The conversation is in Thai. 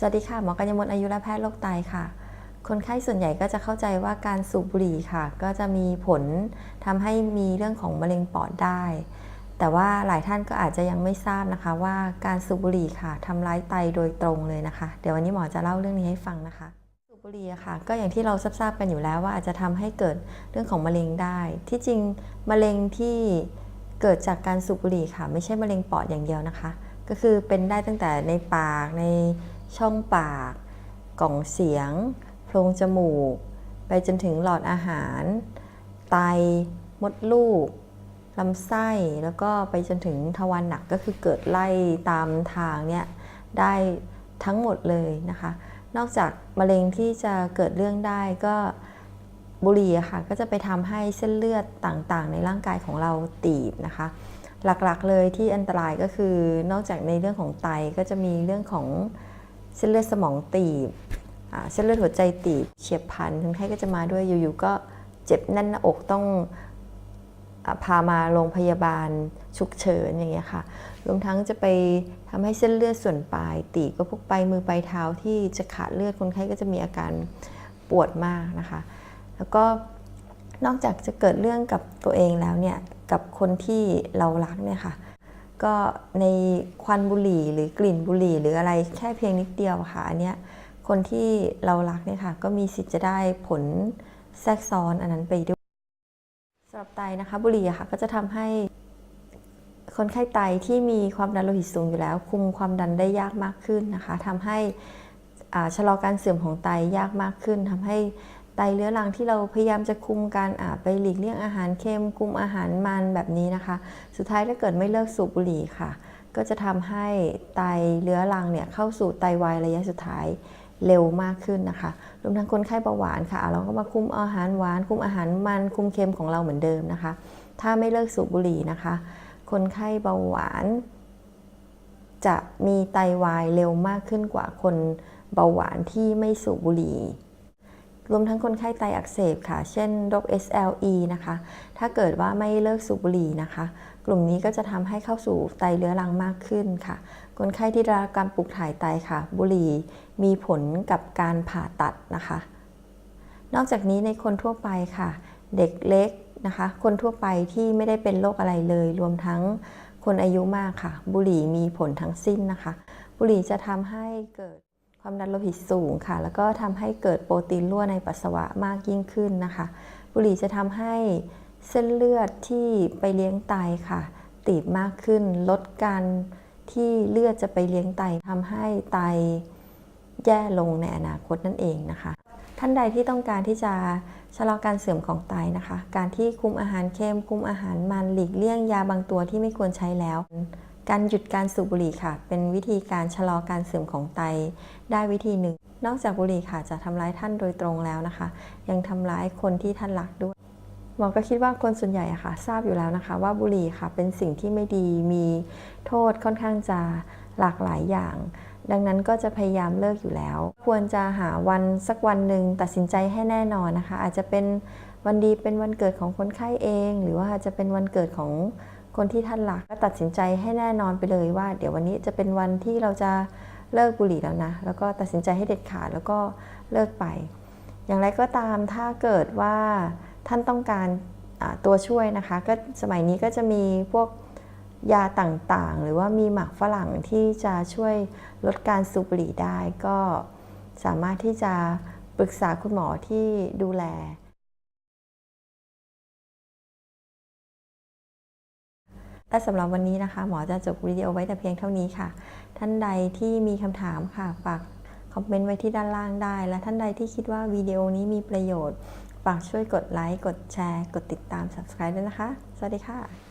สวัสดีค่ะ หมอกัญญมลอายุรแพทย์โรคไตค่ะ คนไข้ส่วนใหญ่ก็จะเข้าใจว่าการสูบบุหรี่ค่ะ ก็จะมีผลทำให้มีเรื่องของมะเร็งปอดได้ แต่ว่าหลายท่านก็อาจจะยังไม่ทราบนะคะ ว่าการสูบบุหรี่ค่ะทำร้ายไตโดยตรงเลยนะคะ เดี๋ยววันนี้หมอจะเล่าเรื่องนี้ให้ฟังนะคะ สูบบุหรี่ค่ะ ก็อย่างที่เราทราบกันอยู่แล้วว่าอาจจะทำให้เกิดเรื่องของมะเร็งได้ ที่จริงมะเร็งที่เกิดจากการสูบบุหรี่ค่ะ ไม่ใช่มะเร็งปอดอย่างเดียวนะคะ ก็คือเป็นได้ตั้งแต่ในปากใน ช่องปาก กล่องเสียง โพรงจมูก ไปจนถึงหลอดอาหาร ไต มดลูกลำไส้แล้วก็ไปจนถึงทวารหนักก็คือเกิดไล่ตามทางเนี่ยได้ทั้งหมดเลยนะคะ นอกจากมะเร็งที่จะเกิดเรื่องได้ก็บุหรี่ค่ะก็จะไปทำให้เส้นเลือดต่างๆ ในร่างกายของเราตีบนะคะ หลักๆเลยที่อันตรายก็คือนอกจากในเรื่องของไตก็จะมีเรื่องของ เส้นเลือดสมองตีบเส้นเลือดหัวใจตีบเฉียบพลันคนไข้ก็จะมาด้วยอยู่ๆก็เจ็บแน่นหน้าอกต้องอพามาโรงพยาบาลฉุกเฉินอย่างเงี้ยค่ะรวมทั้งจะไปทำให้เส้นเลือดส่วนปลายตีบก็พวกปลายมือปลายเท้าที่จะขาดเลือดคนไข้ก็จะมีอาการปวดมากนะคะ แล้วก็นอกจากจะเกิดเรื่องกับตัวเองแล้วเนี่ยกับคนที่เรารักเนี่ยค่ะ ก็ในควันบุหรี่หรือกลิ่นบุหรี่หรืออะไรแค่เพียงนิดเดียวค่ะอันเนี้ยคนที่เรารักเนี่ยค่ะก็มีสิทธิ์จะได้ผลแทรกซ้อนอันนั้นไปด้วยสำหรับไตนะคะบุหรี่อะค่ะก็จะทำให้คนไข้ไตที่มีความดันโลหิตสูงอยู่แล้ว คุมความดันได้ยากมากขึ้นนะคะทำให้ชะลอการเสื่อมของไตยากมากขึ้นทำให้ ไตเรื้อรังที่เราพยายามจะคุมการอ่าไปหลีกเลี่ยงอาหารเค็มคุมอาหารมันแบบนี้นะคะ สุดท้ายถ้าเกิดไม่เลิกสูบบุหรี่ค่ะ ก็จะทำให้ไตเรื้อรังเนี่ยเข้าสู่ไตวายระยะสุดท้ายเร็วมากขึ้นนะคะ รวมทั้งคนไข้เบาหวานค่ะ เราก็มาคุมอาหารหวาน คุมอาหารมัน คุมเค็มของเราเหมือนเดิมนะคะ ถ้าไม่เลิกสูบบุหรี่นะคะ คนไข้เบาหวาน จะมีไตวายเร็วมากขึ้นกว่าคนเบาหวานที่ไม่สูบบุหรี่ รวมทั้งคนไข้ไตอักเสบค่ะ เช่นโรค SLE นะคะ ถ้าเกิดว่าไม่เลิกสูบบุหรี่นะคะ กลุ่มนี้ก็จะทำให้เข้าสู่ไตเรื้อรังมากขึ้นค่ะ คนไข้ที่ได้รับการปลูกถ่ายไตค่ะ บุหรี่มีผลกับการผ่าตัดนะคะ นอกจากนี้ในคนทั่วไปค่ะ เด็กเล็กนะคะ คนทั่วไปที่ไม่ได้เป็นโรคอะไรเลย รวมทั้งคนอายุมากค่ะ บุหรี่มีผลทั้งสิ้นนะคะ บุหรี่จะทำให้เกิด ความดันโลหิตสูงค่ะ แล้วก็ทำให้เกิดโปรตีนรั่วในปัสสาวะมากยิ่งขึ้นนะคะ บุหรี่จะทำให้เส้นเลือดที่ไปเลี้ยงไตค่ะ ตีบมากขึ้น ลดการที่เลือดจะไปเลี้ยงไตทำให้ไตแย่ลงในอนาคตนั่นเองนะคะ ท่านใดที่ต้องการที่จะชะลอการเสื่อมของไตนะคะ การที่คุมอาหารเค็มคุมอาหารมันหลีกเลี่ยงยาบางตัวที่ไม่ควรใช้แล้ว การหยุดการสูบบุหรี่ค่ะ เป็นวิธีการชะลอการเสื่อมของไตได้วิธีหนึ่ง นอกจากบุหรี่ค่ะจะทำร้ายท่านโดยตรงแล้วนะคะ ยังทำร้ายคนที่ท่านรักด้วยหมอก็คิดว่าคนส่วนใหญ่อะค่ะ ทราบอยู่แล้วนะคะ ว่าบุหรี่ค่ะ เป็นสิ่งที่ไม่ดีมีโทษค่อนข้างจะหลากหลายอย่าง ดังนั้นก็จะพยายามเลิกอยู่แล้ว ควรจะหาวันสักวันหนึ่งตัดสินใจให้แน่นอนนะคะ อาจจะเป็นวันดีเป็นวันเกิดของคนไข้เอง หรือว่าอาจจะเป็นวันเกิดของ คนที่ท่านรักก็ตัดสินใจให้แน่นอนไปเลยว่า เดี๋ยววันนี้จะเป็นวันที่เราจะเลิกบุหรี่แล้วนะ แล้วก็ตัดสินใจให้เด็ดขาดแล้วก็เลิกไป อย่างไรก็ตามถ้าเกิดว่าท่านต้องการตัวช่วยนะคะ ก็สมัยนี้ก็จะมีพวกยาต่างๆ หรือว่ามีหมากฝรั่งที่จะช่วยลดการสูบบุหรี่ได้ ก็สามารถที่จะปรึกษาคุณหมอที่ดูแล และสำหรับวันนี้นะคะ หมอจะจบวิดีโอไว้แต่เพียงเท่านี้ค่ะ ท่านใดที่มีคำถามค่ะ ฝากคอมเมนต์ไว้ที่ด้านล่างได้ และท่านใดที่คิดว่าวิดีโอนี้มีประโยชน์ ฝากช่วยกดไลค์ กดแชร์ กดติดตาม subscribe ด้วยนะคะ สวัสดีค่ะ